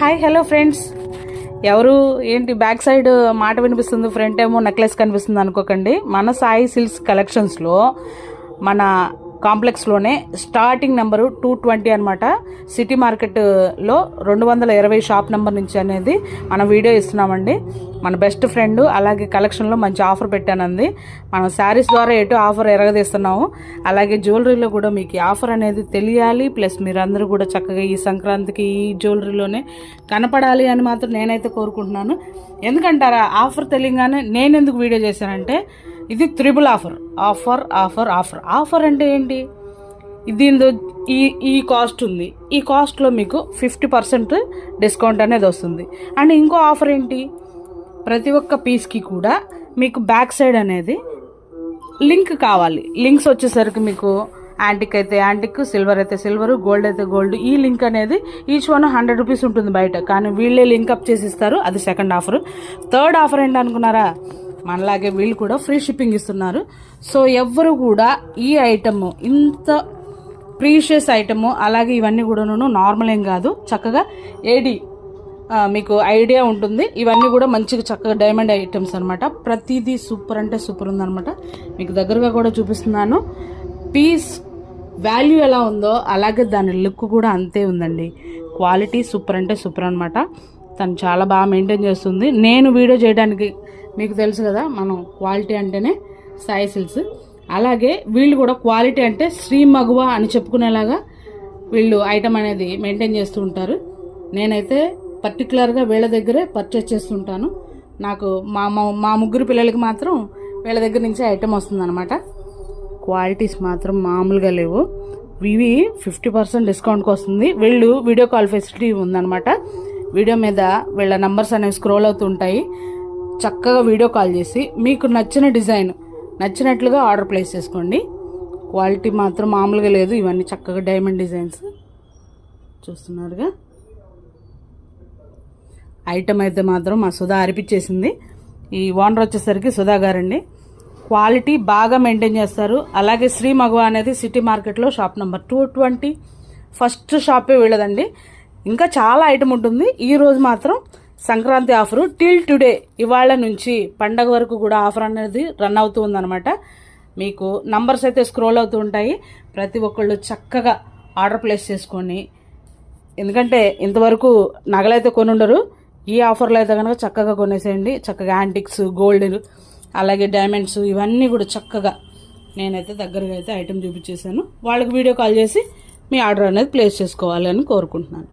Hi hello friends ఎవరు ఏంటి back side మాట వినిపిస్తుంది ఫ్రంట్ ఏమో నెక్లెస్ కనిపిస్తుంది అనుకోకండి. మన సాయి సిల్క్స్ కలెక్షన్స్లో మన కాంప్లెక్స్లోనే స్టార్టింగ్ నెంబరు టూ ట్వంటీ అనమాట సిటీ మార్కెట్లో రెండు వందల ఇరవై షాప్ నెంబర్ నుంచి అనేది మనం వీడియో ఇస్తున్నామండి. మన బెస్ట్ ఫ్రెండ్ అలాగే కలెక్షన్లో మంచి ఆఫర్ పెట్టానంది. మనం శారీస్ ద్వారా ఎటు ఆఫర్ ఎరగదీస్తున్నాము. అలాగే జ్యువెలరీలో కూడా మీకు ఆఫర్ అనేది తెలియాలి. ప్లస్ మీరందరూ కూడా చక్కగా ఈ సంక్రాంతికి ఈ జ్యువెలరీలోనే కనపడాలి అని మాత్రం నేనైతే కోరుకుంటున్నాను. ఎందుకంటారా? ఆఫర్ తెలియగానే నేను ఎందుకు వీడియో చేశానంటే ఇది triple offer offer offer offer offer అంటే ఏంటి? దీనిలో ఈ ఈ కాస్ట్ ఉంది. ఈ కాస్ట్లో మీకు ఫిఫ్టీ పర్సెంట్ డిస్కౌంట్ అనేది వస్తుంది. అండ్ ఇంకో ఆఫర్ ఏంటి? ప్రతి ఒక్క పీస్కి కూడా మీకు బ్యాక్ సైడ్ అనేది లింక్ కావాలి. లింక్స్ వచ్చేసరికి మీకు యాంటిక్ అయితే యాంటిక్ సిల్వర్ అయితే సిల్వర్ గోల్డ్ అయితే గోల్డ్ ఈ లింక్ అనేది ఈచ్ వన్ హండ్రెడ్ రూపీస్ ఉంటుంది బయట. కానీ వీళ్ళే లింక్ అప్ చేసి ఇస్తారు. అది సెకండ్ ఆఫర్ థర్డ్ ఆఫర్ ఏంటనుకున్నారా మనలాగే వీళ్ళు కూడా ఫ్రీ షిప్పింగ్ ఇస్తున్నారు. సో ఎవ్వరు కూడా ఈ ఐటమ్ ఇంత ప్రీషియస్ ఐటమ్ అలాగే ఇవన్నీ కూడాను నార్మల్ ఏం కాదు. చక్కగా ఏడి మీకు ఐడియా ఉంటుంది. ఇవన్నీ కూడా మంచిగా చక్కగా డైమండ్ ఐటమ్స్ అనమాట ప్రతిదీ సూపర్ అంటే సూపర్ ఉందనమాట మీకు దగ్గరగా కూడా చూపిస్తున్నాను. పీస్ వాల్యూ ఎలా ఉందో అలాగే దాని లుక్ కూడా అంతే ఉందండి. క్వాలిటీ సూపర్ అంటే సూపర్ అనమాట తను చాలా బాగా మెయింటైన్ చేస్తుంది. నేను వీడియో చేయడానికి మీకు తెలుసు కదా మనం క్వాలిటీ అంటేనే సాయి సిల్స్ అలాగే వీళ్ళు కూడా క్వాలిటీ అంటే శ్రీ మగువ అని చెప్పుకునేలాగా వీళ్ళు ఐటమ్ అనేది మెయింటైన్ చేస్తూ ఉంటారు. నేనైతే పర్టికులర్గా వీళ్ళ దగ్గరే పర్చేస్ చేస్తుంటాను. నాకు మా మా- ముగ్గురు పిల్లలకి మాత్రం వీళ్ళ దగ్గర నుంచి ఐటమ్ వస్తుందన్నమాట. క్వాలిటీస్ మాత్రం మామూలుగా లేవు. ఇవి ఫిఫ్టీ పర్సెంట్ డిస్కౌంట్కి వస్తుంది. వీళ్ళు వీడియో కాల్ ఫెసిలిటీ ఉందన్నమాట. వీడియో మీద వీళ్ళ నంబర్స్ అనేవి స్క్రోల్ అవుతుంటాయి. చక్కగా వీడియో కాల్ చేసి మీకు నచ్చిన డిజైన్ నచ్చినట్లుగా ఆర్డర్ ప్లేస్ చేసుకోండి. క్వాలిటీ మాత్రం మామూలుగా లేదు. ఇవన్నీ చక్కగా డైమండ్ డిజైన్స్. చూస్తున్నారుగా? ఐటమ్ అయితే మాత్రం మా సుధా అరిపించేసింది. ఈ ఓనర్ వచ్చేసరికి సుధా గారండి. క్వాలిటీ బాగా మెయింటైన్ చేస్తారు. అలాగే శ్రీ మగువ అనేది సిటీ మార్కెట్లో shop number two twenty. First షాపే వీళ్ళదండి. ఇంకా చాలా ఐటమ్ ఉంటుంది. ఈరోజు మాత్రం సంక్రాంతి ఆఫరు టిల్ టుడే ఇవాళ నుంచి పండగ వరకు కూడా ఆఫర్ అనేది రన్ అవుతూ ఉందన్నమాట మీకు నంబర్స్ అయితే స్క్రోల్ అవుతూ ఉంటాయి. ప్రతి ఒక్కళ్ళు చక్కగా ఆర్డర్ ప్లేస్ చేసుకొని ఎందుకంటే ఇంతవరకు నగలైతే కొనుండరు ఈ ఆఫర్లో అయితే కనుక చక్కగా కొనేసేయండి. చక్కగా యాంటిక్స్ గోల్డ్ అలాగే డైమండ్స్ ఇవన్నీ కూడా చక్కగా నేనైతే దగ్గరగా అయితే ఐటెం చూపించేశాను. వాళ్ళకి వీడియో కాల్ చేసి మీ ఆర్డర్ అనేది ప్లేస్ చేసుకోవాలి అని కోరుకుంటున్నాను.